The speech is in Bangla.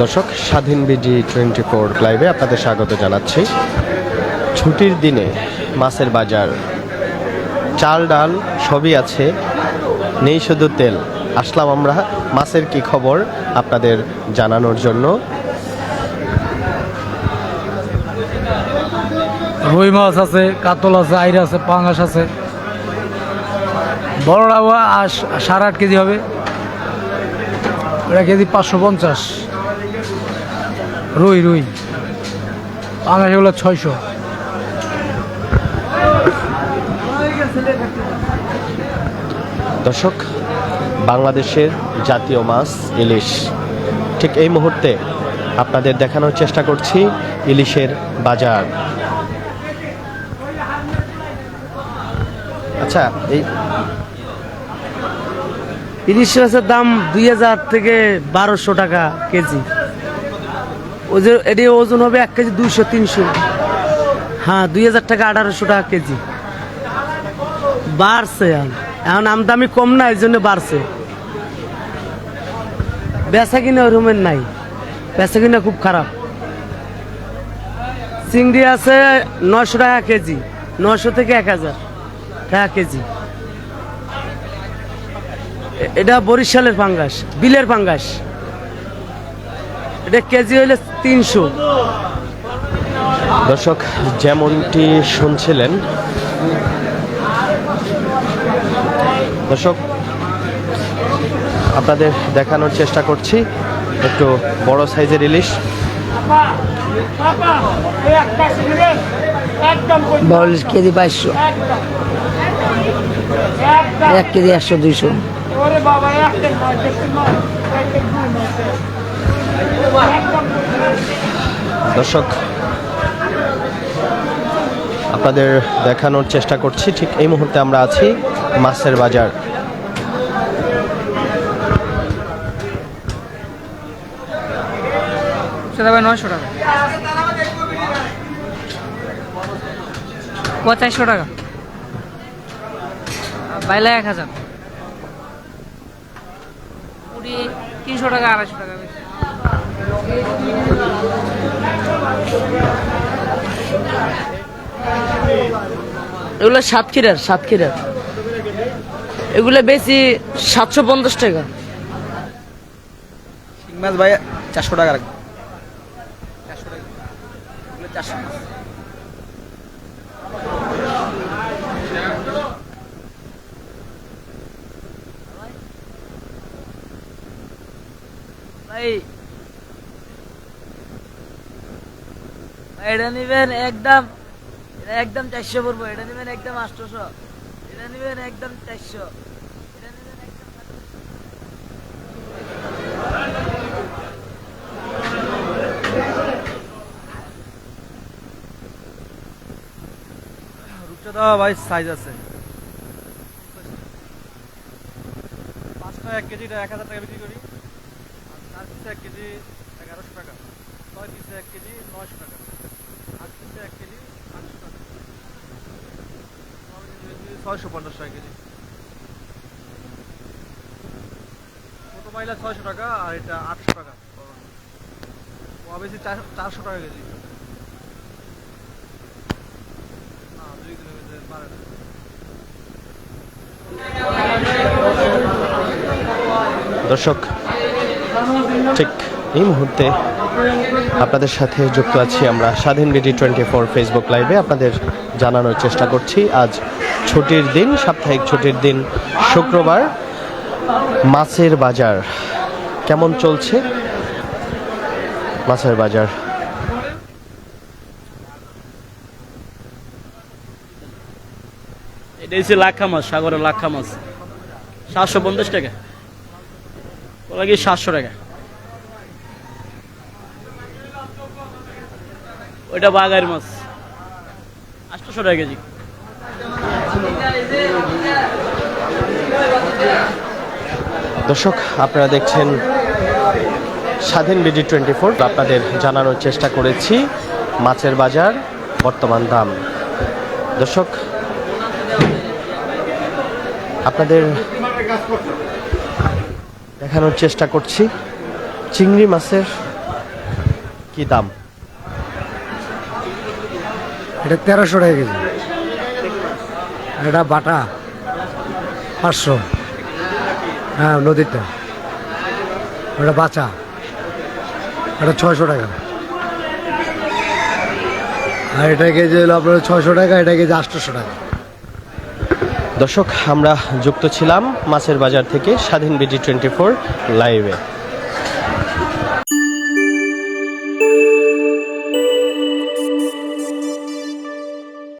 দর্শক, স্বাধীন বিডি টোয়েন্টি ফোর লাইভে আপনাদের স্বাগত জানাচ্ছি। ছুটির দিনে মাছের বাজার, চাল ডাল সবই আছে, নেই শুধু তেল। আসলাম আমরা মাছের কি খবর আপনাদের জানানোর জন্য। রুই মাছ আছে, কাতল আছে আইর আছে, পাঙাশ আছে। আস সাড়ে আট কেজি হবে। কেজি পাঁচশো পঞ্চাশ। রুই রুই। পাঙাশ এগুলো ছয়শো। দর্শক বাংলাদেশের জাতীয় মাছ ইলিশ। ঠিক এই মুহূর্তে আপনাদের দেখানোর চেষ্টা করছি ইলিশের বাজার। আচ্ছা এই ইলিশ মাছের দাম দুই হাজার থেকে বারোশো টাকা কেজি। ওজন এটি ওজন হবে এক কেজি দুইশো, তিনশো। হ্যাঁ দুই হাজার টাকা, আঠারোশো টাকা কেজি। বাড়ছে এখন আমদামি কম না, এই জন্য বাড়ছে। বেচা কিনা ওরকমের নাই। বেচা কিনা খুব খারাপ। চিংড়ি আছে নশো টাকা কেজি নশো থেকে এক হাজার টাকা কেজি। এটা বরিশালের পাঙ্গাস বিলের পাঙ্গাস এটা কেজি হইলে তিনশো। দর্শক যেমনটি শুনছিলেন দর্শক আপনাদের দেখানোর চেষ্টা করছি একটু বড় সাইজের ইলিশ। বলিশ কেজি বাইশশো। এক কেজি একশো দুইশো। দর্শক, আপনাদের দেখানোর চেষ্টা করছি। ঠিক এই মুহূর্তে আমরা আছি মাছের বাজার। নয়শো টাকা। পঁচাশশো টাকা। বাইলা এক হাজার। কুড়ি, তিনশো টাকা, আড়াইশো টাকা এগুলো সাতক্ষীরার সাতক্ষীরার। এগুলো বেশি সাতশো পঞ্চাশ টাকা। শিং মাছ ভাই চারশো টাকা রাখব। চারশো টাকা। চারশো ভাই এটা নিবেন একদম, এটা একদম চারশো পড়ব, এটা নিবেন একদম আটশোশো, এটা নিবেন একদম চারশো রূপচাঁদা ভাই সাইজ আছে। পাঁচটা এক কেজিটা এক হাজার টাকা বিক্রি করি। চার পিসে এক কেজি এগারোশো টাকা। ছয় পিসে এক কেজি নয়শো টাকা। ছয়শো পঞ্চাশ টাকা কেজি। মাইলা ছয়শো টাকা, আর এটা আটশো টাকা। বেশি চারশো টাকা কেজি। দর্শক, ঠিক এই মুহূর্তে আপনাদের সাথে যুক্ত আছি আমরা স্বাধীন বিডি টোয়েন্টি ফোর ফেসবুক লাইভে। আপনাদের জানানোর চেষ্টা করছি, আজ ছুটির দিন, সাপ্তাহিক ছুটির দিন, শুক্রবার, মাছের বাজার। কেমন চলছে? মাছের বাজার। এটা হচ্ছে লাক্ষা মাছ, সাগরের লাক্ষা মাছ। সাতশো পঞ্চাশ টাকা। ওরা কি সাতশো টাকা? ওইটা বাগার মাছ। আটশোশো টাকা কেজি। দর্শক, আপনারা দেখছেন স্বাধীন বিডি টোয়েন্টি ফোর। আপনাদের জানানোর চেষ্টা করেছি মাছের বাজার, বর্তমান দাম। দর্শক, আপনাদের দেখানোর চেষ্টা করছি, চিংড়ি মাছের কি দাম? এটা তেরোশো টাকা কেজি। এটা বাটা, পাঁচশো। হ্যাঁ নদীরটা ওটা বাচা। এটা ছয়শো টাকা। আর এটা কেজি হলো আপনার ছয়শো টাকা, এটা কেজি আটশোশো টাকা। দর্শক, আমরা যুক্ত ছিলাম মাছের বাজার থেকে স্বাধীন বিডি টোয়েন্টি ফোর লাইভে।